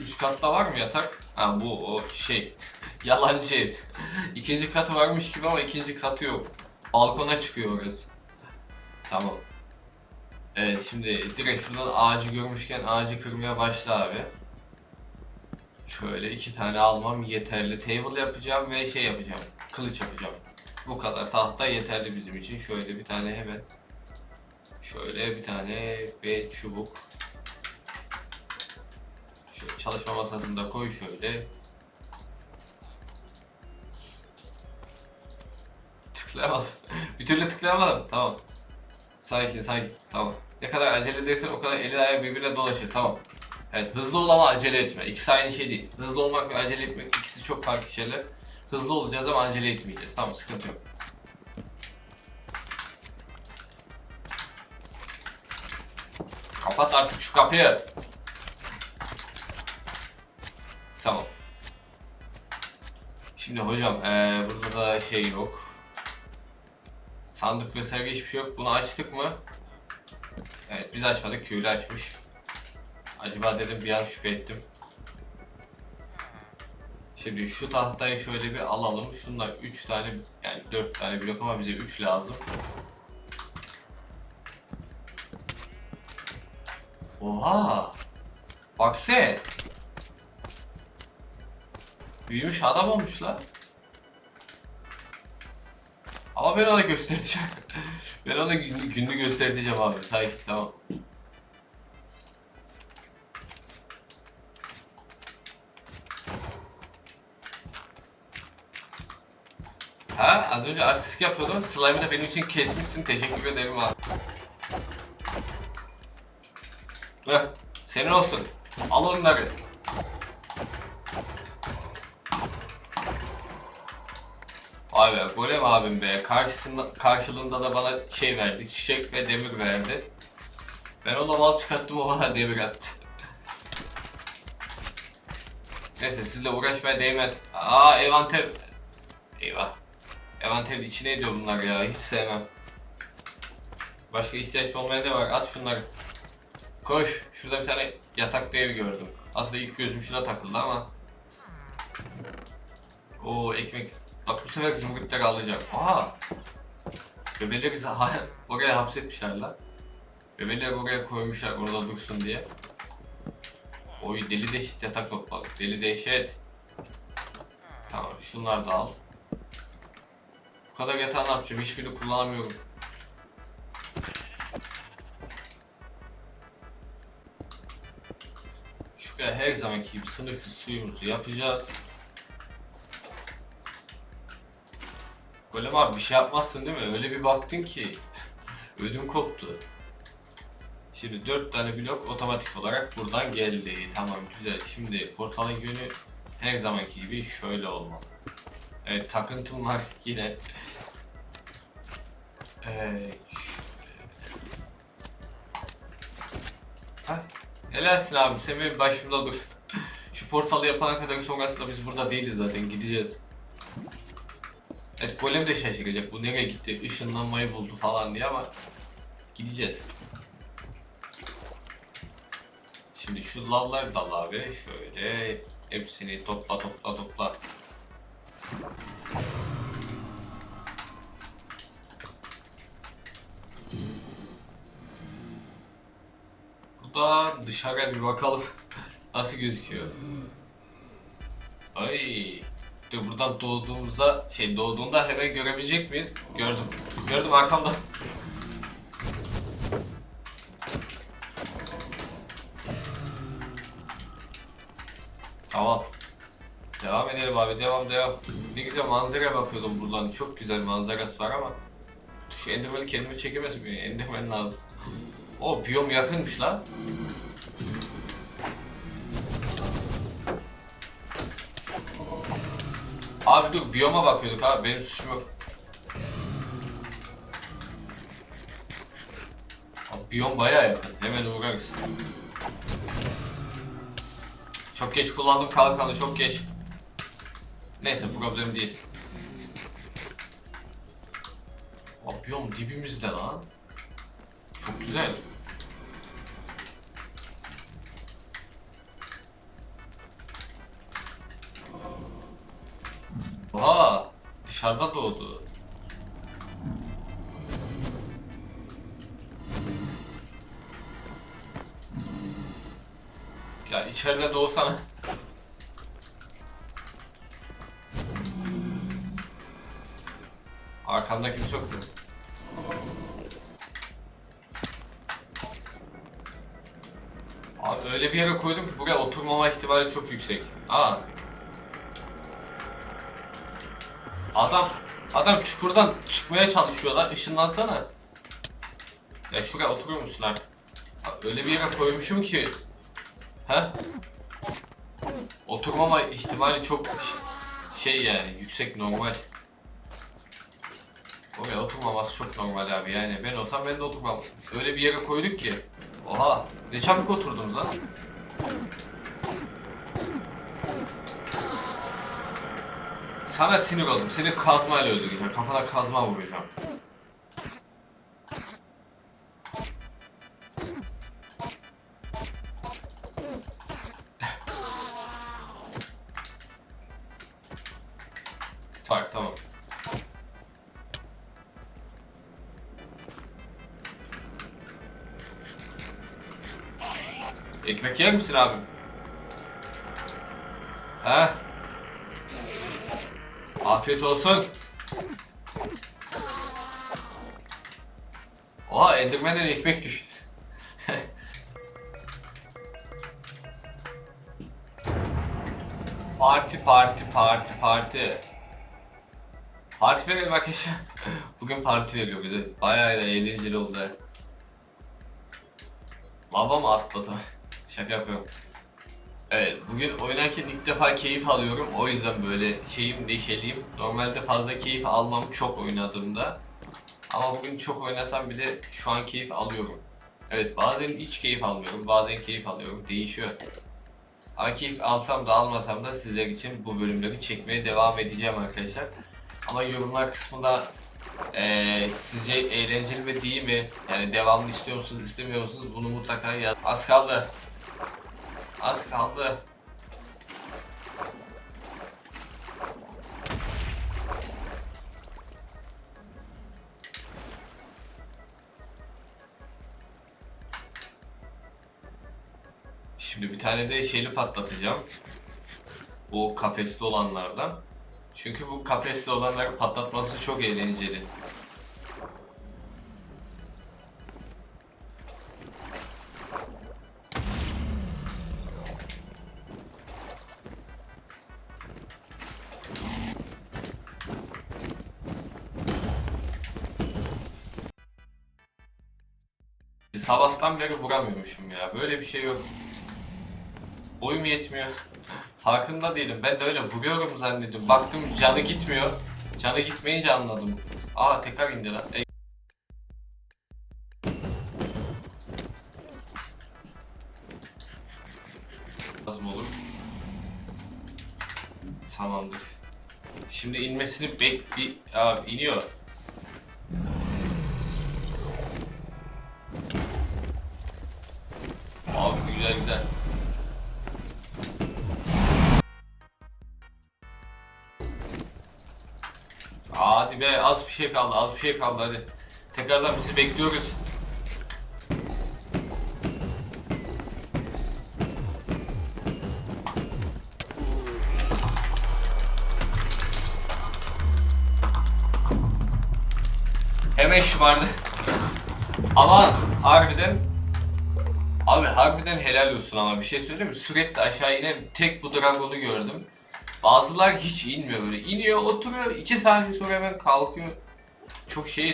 Üst katta var mı yatak? Ha bu o şey. Yalancı ev. İkinci katı varmış gibi ama ikinci katı yok. Balkona çıkıyor orası. Tamam. Evet şimdi direkt şuradan ağacı görmüşken ağacı kırmaya başla abi. Şöyle iki tane almam yeterli. Table yapacağım ve şey yapacağım. Kılıç yapacağım. Bu kadar tahta yeterli bizim için. Şöyle bir tane hemen. Şöyle bir tane ve çubuk. Şöyle çalışma masasını da koy şöyle. Tıklayamadım. bir türlü tıklayamadım. Tamam. Sakin sakin. Tamam. Ne kadar acele edersen o kadar eli ayağı birbirine dolaşır. Tamam. Evet hızlı ol ama acele etme. İkisi aynı şey değil. Hızlı olmak ve acele etmek ikisi çok farklı şeyler. Hızlı olacağız ama acele etmeyeceğiz. Tamam sıkıntı yok. Kapat artık şu kapıyı. Tamam. Şimdi hocam eee, burada da şey yok. Sandık vesaire hiçbir şey yok. Bunu açtık mı? Evet biz açmadık. Köylü açmış. Acaba dedim bir an şüphe ettim. Şimdi şu tahtayı şöyle bir alalım. Şunlar 3 tane yani 4 tane blok ama bize 3 lazım. Oha! Bak sen. Büyümüş adam olmuş lan. Ama ben ona göstereceğim. ben ona günlü, göstereceğim abi. Sakin tamam. Az önce artistik yapıyordum. Slime'ı da benim için kesmişsin. Teşekkür ederim abi. Heh, senin olsun. Al onları. Be golem abim be. Karşısında, karşılığında da bana şey verdi. Çiçek ve demir verdi. Ben ona mal çıkarttım o bana demir attı. Neyse sizle uğraşmaya değmez. Aa envanter. Eyvah. Envanterin içine ediyor bunlar ya. Hiç sevmem. Başka ihtiyaç olmaya ne var? At şunları. Koş. Şurada bir tane yataklı ev gördüm. Aslında ilk gözüm şuna takıldı ama. Oo ekmek. Bak bu sefer zümrütleri alacağım. Aa. Bebeleri oraya hapsetmişler lan. Bebeleri oraya koymuşlar orada dursun diye. Oy deli deşit yatak topladık. Deli dehşet. Tamam şunları da al. Bu kadar yatağı ne yapacağım? Hiçbirini kullanamıyorum. Şuraya her zamanki gibi sınırsız suyumuzu yapacağız. Golem abi bir şey yapmazsın değil mi? Öyle bir baktın ki ödüm koptu. Şimdi 4 tane blok otomatik olarak buradan geldi. Tamam güzel. Şimdi portalın yönü her zamanki gibi şöyle olmalı. Evet takıntım var yine. Evet. Hah, Helalsin abi sen benim başımda dur. Şu portalı yapana kadar sonrasında biz burada değiliz zaten gideceğiz. Evet golem de şaşıracak bu nereye gitti ışınlanmayı buldu falan diye ama gideceğiz. Şimdi şu lavları da al abi şöyle hepsini topla topla topla. Burada dışarıya bir bakalım nasıl gözüküyor. Ay. Dur buradan doğduğumuzda şey doğduğunda hemen görebilecek miyiz? Gördüm. Gördüm arkamda. Tamam. Devam edelim abi devam devam. Ne güzel manzaraya bakıyordum buradan. Çok güzel manzarası var ama şu Enderman'i kendime çekemez miyim? Enderman lazım. O biyom yakınmış lan. Abi dur biyoma bakıyorduk abi benim suçum yok. Abi, biyom bayağı yakın. Hemen uğrarız. Çok geç kullandım kalkanı çok geç. Neyse problem değil. Hop biyom dibimizde lan. Çok güzel. Aa, dışarıda doğdu. Ya içeride doğsana. Arkamda kimse yok mu? Abi öyle bir yere koydum ki buraya oturmama ihtimali çok yüksek. Aa. Adam, adam çukurdan çıkmaya çalışıyor lan. Işınlansana. Ya şuraya oturur musun? Abi Öyle bir yere koymuşum ki. He? Oturmama ihtimali çok şey yani yüksek normal. Oraya oturmaması çok normal abi yani ben olsam ben de oturmam. Öyle bir yere koyduk ki. Oha ne çabuk oturdunuz lan. Sana sinir oldum. Seni kazmayla öldüreceğim. Kafana kazma vuracağım. Ekmek yer misin abi? He? Afiyet olsun. Oha Enderman'den ekmek düştü. parti parti parti parti. Parti verelim arkadaşlar. Bugün parti veriyor bize. Bayağı da eğlenceli oldu. Lava mı atlasam? Şaka yapıyorum. Evet, bugün oynarken ilk defa keyif alıyorum. O yüzden böyle şeyim, neşeliyim. Normalde fazla keyif almam çok oynadığımda. Ama bugün çok oynasam bile şu an keyif alıyorum. Evet, bazen hiç keyif almıyorum, bazen keyif alıyorum. Değişiyor. Ama keyif alsam da almasam da sizler için bu bölümleri çekmeye devam edeceğim arkadaşlar. Ama yorumlar kısmında eee, sizce eğlenceli mi değil mi? Yani devamlı istiyor musunuz, istemiyor musunuz? Bunu mutlaka yaz. Az kaldı. Az kaldı. Şimdi bir tane de şeyli patlatacağım. Bu kafesli olanlardan. Çünkü bu kafesli olanları patlatması çok eğlenceli. Sabahtan beri vuramıyormuşum ya. Böyle bir şey yok. Boyum yetmiyor. Farkında değilim. Ben de öyle vuruyorum zannediyorum. Baktım canı gitmiyor. Canı gitmeyince anladım. Aa tekrar indi lan. Ey- Lazım olur. Tamamdır. Şimdi inmesini bekli... Aa iniyor. Hadi be az bir şey kaldı az bir şey kaldı hadi. Tekrardan bizi bekliyoruz. Hemen şımardı. Ama harbiden Abi harbiden helal olsun ama bir şey söyleyeyim mi? Sürekli aşağı inen tek bu dragonu gördüm. Bazılar hiç inmiyor böyle. İniyor, oturuyor, iki saniye sonra hemen kalkıyor. Çok şeye